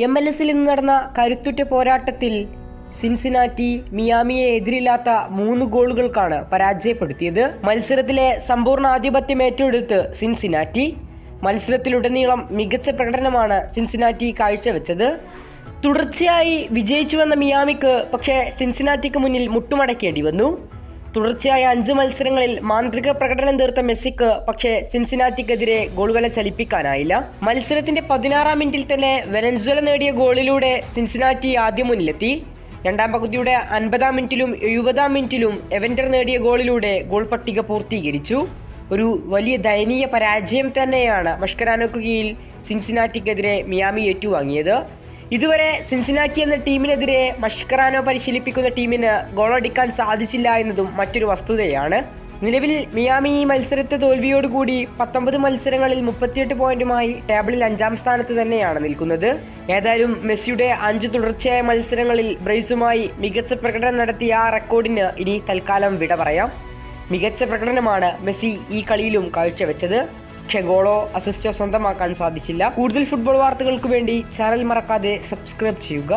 M L എസിൽ ഇന്ന് നടന്ന കരുത്തുറ്റ പോരാട്ടത്തിൽ സിൻസിനാറ്റി മിയാമിയെ എതിരില്ലാത്ത മൂന്ന് ഗോളുകൾക്കാണ് പരാജയപ്പെടുത്തിയത്. മത്സരത്തിലെ സമ്പൂർണ ആധിപത്യം ഏറ്റെടുത്ത് സിൻസിനാറ്റി. മത്സരത്തിലുടനീളം മികച്ച പ്രകടനമാണ് സിൻസിനാറ്റി കാഴ്ചവെച്ചത്. തുടർച്ചയായി വിജയിച്ചുവെന്ന മിയാമിക്ക് പക്ഷേ സിൻസിനാറ്റിക്ക് മുന്നിൽ മുട്ടുമടക്കേണ്ടി വന്നു. തുടർച്ചയായ അഞ്ച് മത്സരങ്ങളിൽ മാന്ത്രിക പ്രകടനം തീർത്ത മെസ്സിക്ക് പക്ഷേ സിൻസിനാറ്റിക്കെതിരെ ഗോളുകളെ ചലിപ്പിക്കാനായില്ല. മത്സരത്തിന്റെ പതിനാറാം മിനിറ്റിൽ തന്നെ വെനൻസ്വല നേടിയ ഗോളിലൂടെ സിൻസിനാറ്റി ആദ്യം മുന്നിലെത്തി. രണ്ടാം പകുതിയുടെ അൻപതാം മിനിറ്റിലും എഴുപതാം മിനിറ്റിലും എവൻഡർ നേടിയ ഗോളിലൂടെ ഗോൾ പട്ടിക പൂർത്തീകരിച്ചു. ഒരു വലിയ ദയനീയ പരാജയം തന്നെയാണ് മഷ്കരാനോക്ക് സിൻസിനാറ്റിക്കെതിരെ മിയാമി ഏറ്റുവാങ്ങിയത്. ഇതുവരെ സിൻസിനാറ്റി എന്ന ടീമിനെതിരെ മഷ്കറാനോ പരിശീലിപ്പിക്കുന്ന ടീമിന് ഗോളടിക്കാൻ സാധിച്ചില്ല എന്നതും മറ്റൊരു വസ്തുതയാണ്. നിലവിൽ മിയാമി ഈ മത്സരത്തെ തോൽവിയോടുകൂടി പത്തൊമ്പത് മത്സരങ്ങളിൽ മുപ്പത്തിയെട്ട് പോയിന്റുമായി ടേബിളിൽ അഞ്ചാം സ്ഥാനത്ത് തന്നെയാണ് നിൽക്കുന്നത്. ഏതായാലും മെസ്സിയുടെ അഞ്ച് തുടർച്ചയായ മത്സരങ്ങളിൽ ബ്രേസുമായി മികച്ച പ്രകടനം നടത്തിയ ആ റെക്കോർഡിന് ഇനി തൽക്കാലം വിട പറയാം. മികച്ച പ്രകടനമാണ് മെസ്സി ഈ കളിയിലും കാഴ്ചവെച്ചത്. പക്ഷേ ഗോളോ അസിസ്റ്റോ സ്വന്തമാക്കാൻ സാധിച്ചില്ല. കൂടുതൽ ഫുട്ബോൾ വാർത്തകൾക്ക് വേണ്ടി ചാനൽ മറക്കാതെ സബ്സ്ക്രൈബ് ചെയ്യുക.